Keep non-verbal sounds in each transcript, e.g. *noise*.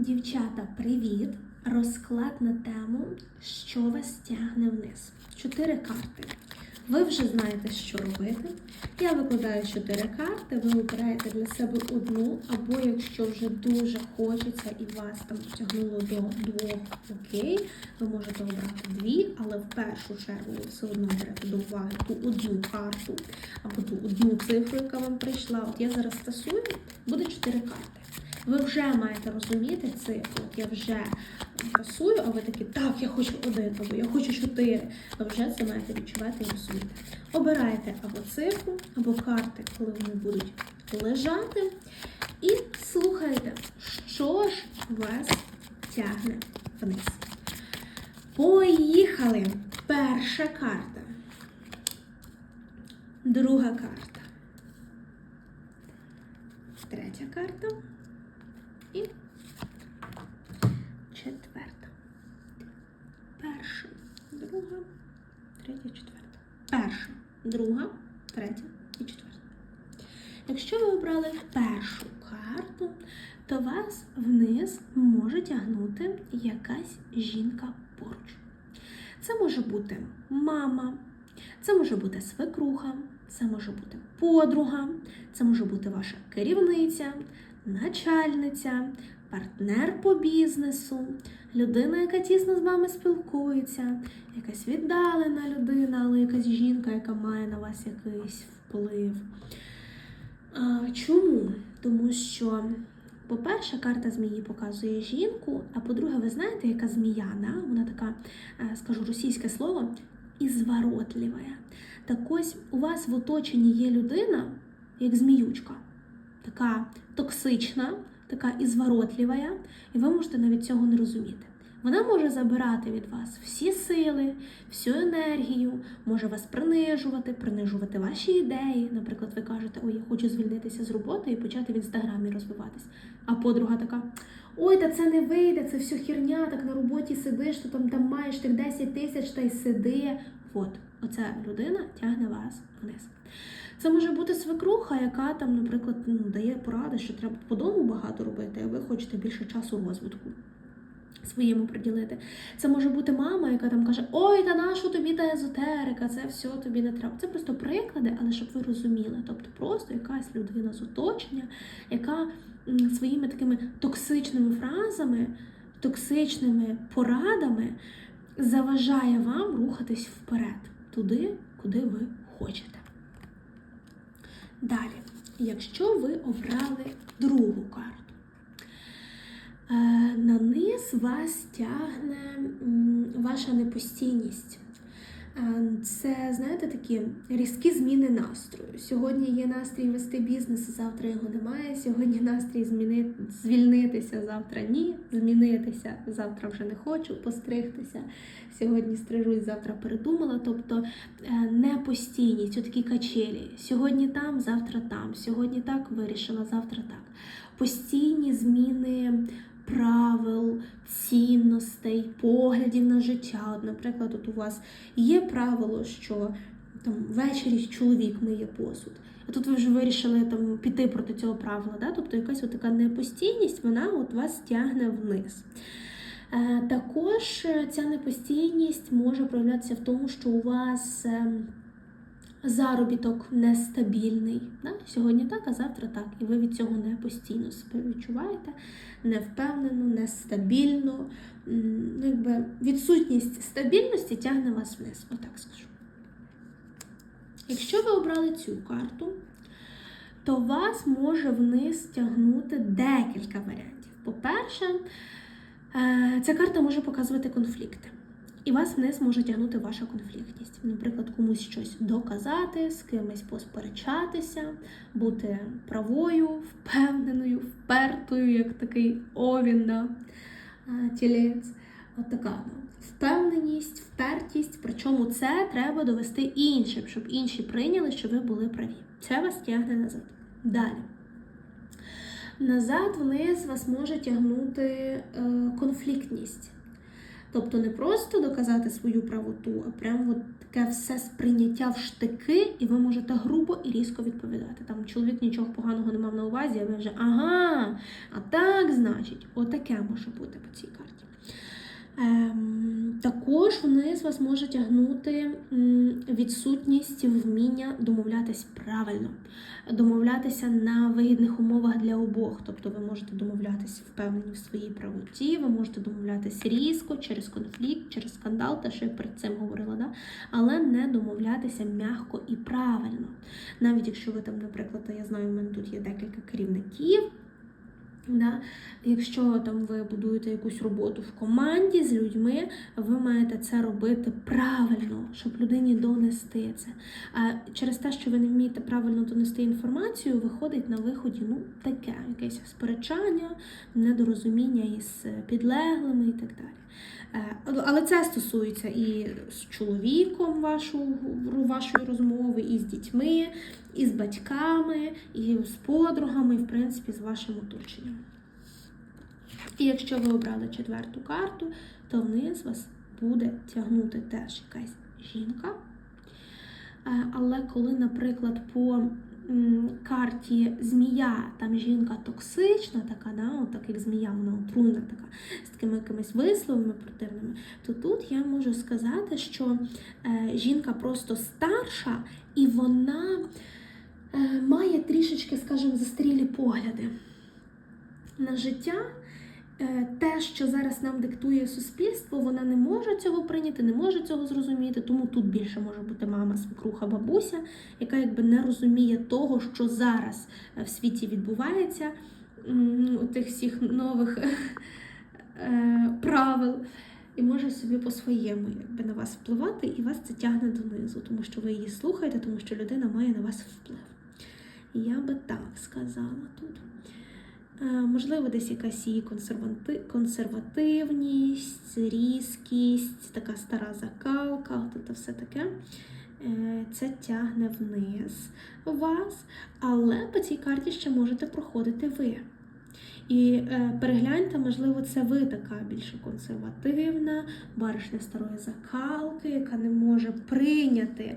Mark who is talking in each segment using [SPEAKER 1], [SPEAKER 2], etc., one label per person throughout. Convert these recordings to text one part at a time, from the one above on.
[SPEAKER 1] Дівчата, привіт! Розклад на тему, що вас тягне вниз. Чотири карти. Ви вже знаєте, що робити. Я викладаю чотири карти, ви обираєте для себе одну, або якщо вже дуже хочеться і вас там потягнуло до двох, окей, ви можете обрати дві, але в першу чергу ви все одно берете до уваги ту одну карту, або ту одну цифру, яка вам прийшла. От я зараз тасую, буде чотири карти. Ви вже маєте розуміти цифру. Я вже тасую, а ви такі, так, я хочу один, або я хочу чотири. Ви вже це маєте відчувати і розуміти. Обирайте або цифру, або карти, коли вони будуть лежати. І слухайте, що ж вас тягне вниз. Поїхали! Перша карта. Друга карта. Третя карта. І четверта. Перша, друга, третя, четверта. Перша, друга, третя і четверта. Якщо ви обрали першу карту, то вас вниз може тягнути якась жінка поруч. Це може бути мама, це може бути свекруха, це може бути подруга, це може бути ваша керівниця, начальниця, партнер по бізнесу, людина, яка тісно з вами спілкується, якась віддалена людина, але якась жінка, яка має на вас якийсь вплив. Чому? Тому що, по-перше, карта змії показує жінку, а по-друге, ви знаєте, яка змія, да? вона така, е, скажу російське слово, ізворотлива. Так ось у вас в оточенні є людина, як зміючка, така токсична, така ізворотлива, і ви можете навіть цього не розуміти. Вона може забирати від вас всі сили, всю енергію, може вас принижувати, принижувати ваші ідеї. Наприклад, ви кажете, ой, я хочу звільнитися з роботи і почати в інстаграмі розвиватись. А подруга така: ой, та це не вийде, це все херня, так на роботі сидиш, то там, там маєш тих 10 тисяч та й сиди. От, оця людина тягне вас вниз. Це може бути свекруха, яка там, наприклад, ну, дає поради, що треба по дому багато робити, а ви хочете більше часу розвитку своєму приділити. Це може бути мама, яка там каже: Ой, та нащо тобі та езотерика, це все тобі не треба. Це просто приклади, але щоб ви розуміли. Тобто просто якась людина з оточення, яка своїми такими токсичними фразами, токсичними порадами заважає вам рухатись вперед, туди, куди ви хочете. Далі, якщо ви обрали другу карту, Е, на низ вас тягне ваша непостійність. Е, Це, знаєте, такі різкі зміни настрою. Сьогодні є настрій вести бізнес, завтра його немає. Сьогодні настрій змінити, звільнитися, завтра ні. Змінитися, завтра вже не хочу, постригтися. Сьогодні стрижусь, завтра передумала. Тобто е, непостійність, отакі качелі. Сьогодні там, завтра там. Сьогодні так вирішила, завтра так. Постійні зміни правил, цінностей, поглядів на життя. От, наприклад, от у вас є правило, що там ввечері чоловік миє посуд. А тут ви вже вирішили там піти проти цього правила. Да? Тобто якась от така непостійність, вона от вас тягне вниз. Е, Також е, ця непостійність може проявлятися в тому, що у вас ем, заробіток нестабільний. Да? Сьогодні так, а завтра так. І ви від цього не постійно себе відчуваєте, невпевнено, нестабільно. Ну, якби відсутність стабільності тягне вас вниз, отак скажу. Якщо ви обрали цю карту, то вас може вниз тягнути декілька варіантів. По-перше, е, ця карта може показувати конфлікти. І вас вниз може тягнути ваша конфліктність. Наприклад, комусь щось доказати, з кимось посперечатися, бути правою, впевненою, впертою, як такий овін, да? тілець. От така ну, впевненість, впертість. Причому це треба довести іншим, щоб інші прийняли, що ви були праві. Це вас тягне назад. Далі. Назад вниз вас може тягнути е, конфліктність. Тобто не просто доказати свою правоту, а прямо таке все сприйняття в штики, і ви можете грубо і різко відповідати. Там чоловік нічого поганого не мав на увазі, а ви вже ага, а так значить, отаке може бути по цій карті. Ем, також вниз вас може тягнути відсутність вміння домовлятись правильно, домовлятися на вигідних умовах для обох. Тобто ви можете домовлятися впевнені в своїй правоті, ви можете домовлятися різко, через конфлікт, через скандал, те, що я перед цим говорила, да? але не домовлятися м'яко і правильно. Навіть якщо ви там, наприклад, я знаю, в мене тут є декілька керівників. Да? Якщо там ви будуєте якусь роботу в команді з людьми, ви маєте це робити правильно, щоб людині донести це. А через те, що ви не вмієте правильно донести інформацію, виходить на виході ну, таке, якесь сперечання, недорозуміння із підлеглими і так далі. Е, Але це стосується і з чоловіком вашого, вашої розмови, і з дітьми, і з батьками, і з подругами, і в принципі з вашим оточенням. І якщо ви обрали четверту карту, то вниз вас буде тягнути теж якась жінка. Е, Але коли, наприклад, по карті змія, там жінка токсична, така, да, так як змія, вона отруйна така, з такими якимись висловами противними, то тут я можу сказати, що е, жінка просто старша і вона е, має трішечки, скажімо, застарілі погляди на життя. Е, Те, що зараз нам диктує суспільство, вона не може цього прийняти, не може цього зрозуміти. Тому тут більше може бути мама, свекруха, бабуся, яка якби не розуміє того, що зараз е, в світі відбувається, у тих всіх нових *laughs* е, правил, і може собі по-своєму якби на вас впливати, і вас це тягне донизу, тому що ви її слухаєте, тому що людина має на вас вплив. Я би так сказала тут. Е, Можливо, десь якась її консервативність, різкість, така стара закалка, от це все таке. Е, Це тягне вниз вас, але по цій карті ще можете проходити ви. І е, перегляньте, можливо, це ви така більше консервативна, баришня старої закалки, яка не може прийняти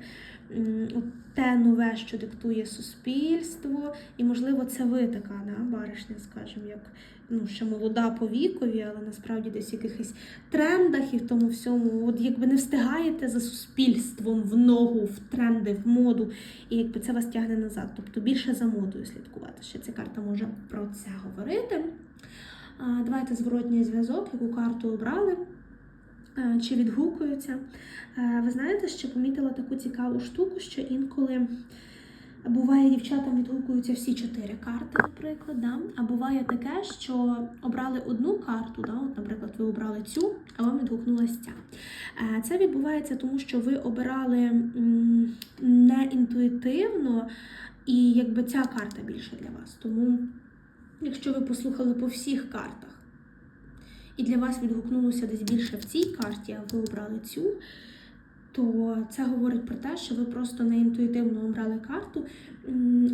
[SPEAKER 1] м, те нове, що диктує суспільство. І, можливо, це ви така да, баришня, скажімо, як ну, ще молода по вікові, але насправді десь в якихось трендах і в тому всьому, от якби не встигаєте за суспільством в ногу, в тренди, в моду, і якби це вас тягне назад. Тобто більше за модою слідкувати. Ще ця карта може про це говорити. Давайте зворотній зв'язок, яку карту обрали. Чи відгукуються? Ви знаєте, що помітила таку цікаву штуку, що інколи буває дівчатам відгукуються всі чотири карти, наприклад, да? а буває таке, що обрали одну карту, да? От, наприклад, ви обрали цю, а вам відгукнулася ця. Е, Це відбувається тому, що ви обирали не інтуїтивно, і якби ця карта більше для вас. Тому, якщо ви послухали по всіх картах, і для вас відгукнулося десь більше в цій карті, а ви обрали цю, то це говорить про те, що ви просто не інтуїтивно обрали карту.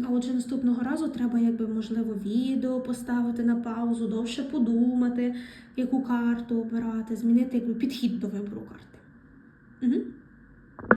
[SPEAKER 1] А отже, наступного разу треба, якби, можливо, відео поставити на паузу, довше подумати, яку карту обирати, змінити якби, підхід до вибору карти. Угу.